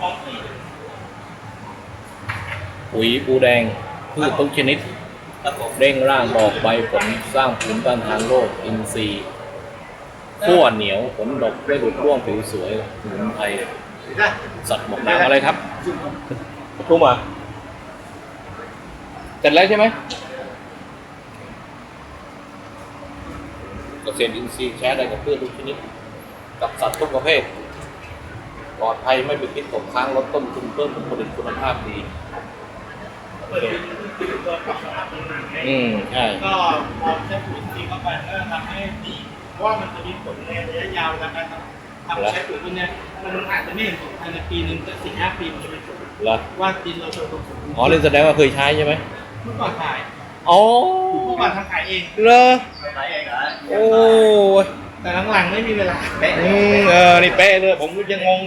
好自己。 ปุ๋ยปูแดงพืชทุกชนิดครับผมเร่งร่างดอกใบผลสร้างภูมิต้านทานโรคอินทรีย์ขั้วเหนียวผลดกได้หลุดร่วงผิวสวยสมุนไพรสัตว์หมกหนังอะไรครับทุ่มอะเสร็จแล้วใช่ไหมเกษตรอินทรีย์ใช้ได้กับพืชทุกชนิด กับสัตว์ทุกประเภทปลอดภัยไม่มีพิษตกค้างลดต้นทุนเพิ่มผลผลิตคุณภาพดี อืมใช่ก็พอใช้ปุ๋ยจริงเข้าไปก็ทำให้ดีเพราะว่ามันจะมีผลในระยะยาวในการทำทำใช้ปุ๋ยตัวเนี้ยมันอาจจะไม่เห็นผลภายในปีหนึ่งแต่สี่ห้าปีมันจะเป็นผลเหรอว่าดินเราจะผลผลอ๋อนี่แสดงว่าเคยใช้ใช่ไหมเมื่อก่อนขายอ๋อเมื่อก่อนทำขายเองเหรอใช้เองเหรอโอ้ยแต่หลังๆไม่มีเวลาเป๊ะอืมเออนี่เป๊ะเลยผมยังงง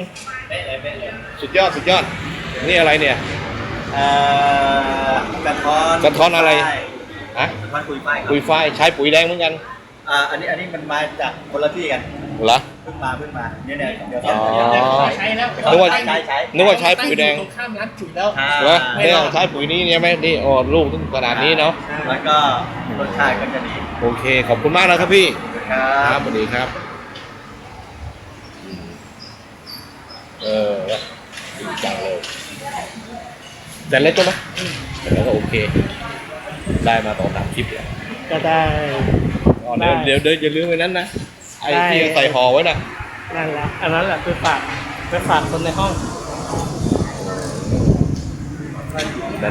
เป๊ะเลยเป๊ะเลยสุดยอดสุดยอดนี่อะไรเนี่ย เอ่อกระท้อนกระท้อนอะไรฮะกระท้อนคุยฝ้ายครับปุ๋ยฝ้ายใช้ปุ๋ยแดงเหมือนกันอ่าอันนี้อันนี้มันมาจากคนละที่กันเหรอ เพิ่งมาเพิ่งมาเนี่ยเนี่ยเดี๋ยวอ๋อเดี๋ยวเดี๋ยวใช้แล้วนึกว่าใช้ใช้นึกว่าใช้ปุ๋ยแดงตรงข้ามร้านจุ๋ยแล้ว อ่าเหรอเนี่ยใช้ปุ๋ยนี้เนี่ยไหมนี่อ๋อลูกถึงขนาดนี้เนาะแล้วก็รสชาติก็จะดีโอเค ขอบคุณมากนะครับพี่ ครัครับบสวัสดีครับ เออดีจังเลย แต่เล็กก็ไหมแต่แล้วก็โอเค ได้มาต่อสามคลิปแล้วก็ได้ อ๋อเดี๋ยวเดี๋ยวเดี๋ยวอย่าลืมไปนั้นนะ ไอ้ได้ที่ใส่ห่อไว้น่ะ นั่นแหละอันนั้นแหละไปฝากไปฝากคนในห้อง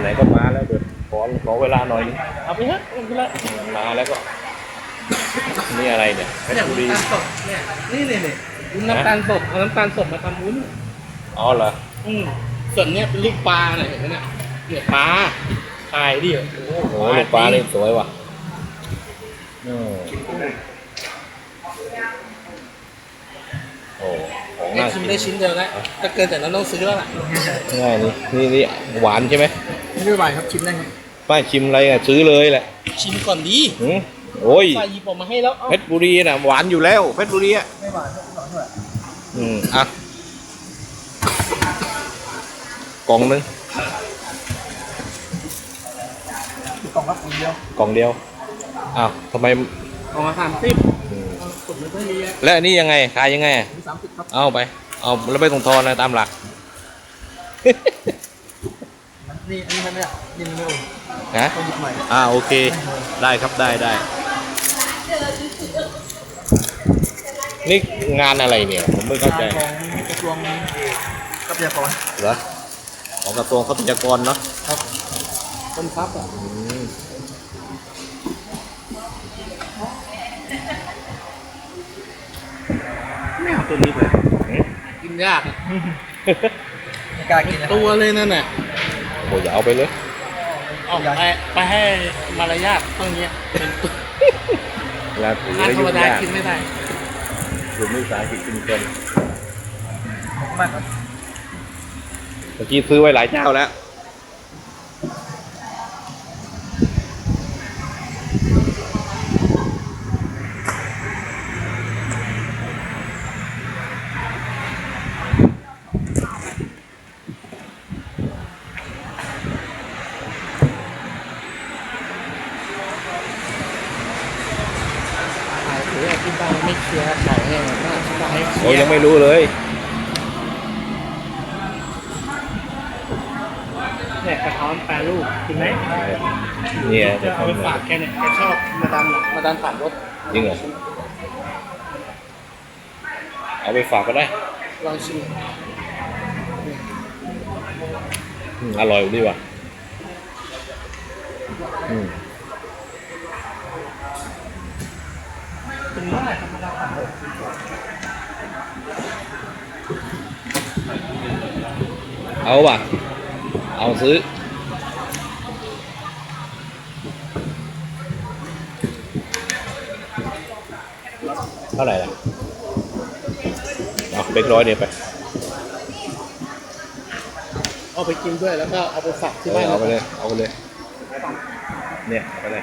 ไหนๆก็มาแล้วเดี๋ยวขอขอเวลาหน่อยนึงเอาไปเถอะเอาไปเลยมาแล้วก็ นี่อะไรเนี่ยเพชรเนี่ยบุวุ้นรีตาลสดเนี่ยนี่นี่นี่วุ้นน้ำตาลสดเอาน้ำตาลสดมาทำวุ้น อ๋อเหรอ อืม ส่วนเนี้ยเป็นลูกปลาเนี่ยเห็นไหมเนี่ยเนี่ยปลาตายดิโอ้โหโอ้โหลูกปลานี่สวยว่ะอืมโอ้ของได้น่าชิกิมนได้ชิ้นเดียวแล้วถ้าเกินแต่นั้นต้องซื้อแล้วล่ะง่ายนี่นี่นี่หวานใช่ไหมไม่ไหวครับชิมได้ครับป้าชิมอะไรอะซื้อเลยแหละชิมก่อนดีหืมโอ้ยฝ่ายหยิบออกมาให้แล้วเอ้าเพชรบุรีน่ะหวานอยู่แล้วเพชรบุรีอะไม่หวานไม่หวานด้วยอืมอะก ล่องนึงกล่องละคนเดียวกล่องเดียวอ้าวทำไมออกมาสามสิบอืมกดไม่ค่อยดีอะแล้วอันนี้ยังไงขายยังไงอะสามสิบครับเอาไปเอาแล้วไม่ต้องทอนนะตามหลักนี่อันนี้มันเนี่ยนี่มันไม่อุ่นนะต้องหยิบใหม่อ่าโอเค ได้ครับได้ได้นี่งานอะไรเนี่ย ผมไม่เข้าใจของกระทรวงทรัพยากรเหรอ ของกระทรวงทรัพยากรเนาะต้นซับอะอืมไม่เอาตัวนี้ไปกินยากอะไม่กล้ากินนะตัวเลยนั่นน่ะโอ้ยอย่าเอาไปเลยเอาไปไปให้มารยาทต้องเงี้ยเป็นตัวเวลาถือร้านแล้วธรยุ่รมงดายากกินไม่ได้คือไม่สาหกิจชุมชนมากครับ เมื่อกี้ซื้อไว้หลายเจ้าแล้ว ขายหรืออธิบายไม่เคลียร์ขายให้มันอธิบายให้เคลีโอ้ยยยังร์ไม่รู้เลย เนี่ยกระท้อนแปรรูปกินไหมเนี่ยจะเอาไปฝากแกเนี่ยแกชอบมาดันมาดันผ่านรถจริงเหรอเอาไปฝากก็ได้ลองชิมอืมอร่อยดีว่ะอืมเป็นเมื่อไหร่ครับมาดันผ่านรถเอาป่ะ องซื้อ เท่าไหร่ล่ะเอาเบกร้อยเนี่ยไป เอาไปกินด้วยแล้วก็เอาไปฝากที่บ้านเอาไปเลย เอาไปเลย เนี่ยเอาไปเลย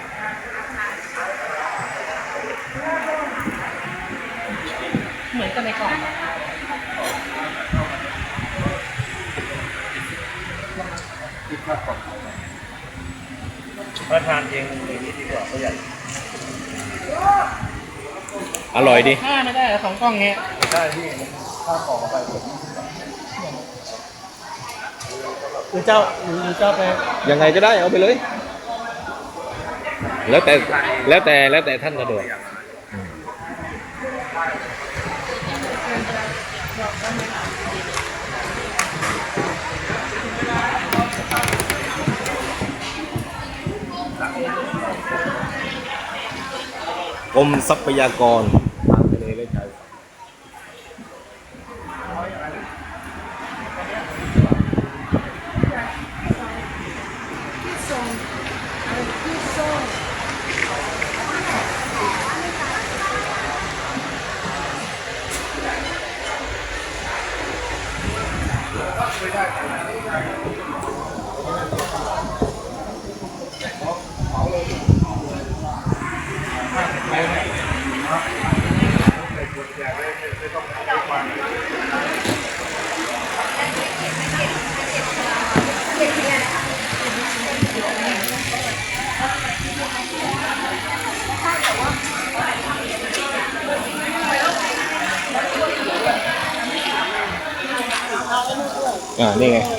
เหมือนกันในกล่อง องถ้าทานเองอย่างนี้ดีกว่าประหยัดอร่อยดิห้าไม่ได้เหรอสองกล้องเงี้ยได้ที่ข้าวของไปผมหรือเจ้าหรือเจ้าไปยังไงก็ได้เอาไปเลย แล้วแต่แล้วแต่แล้วแต่ท่านสะดวกก รมทรัพยากรทางทะเลและชายฝั่ง อ่า นี่ไง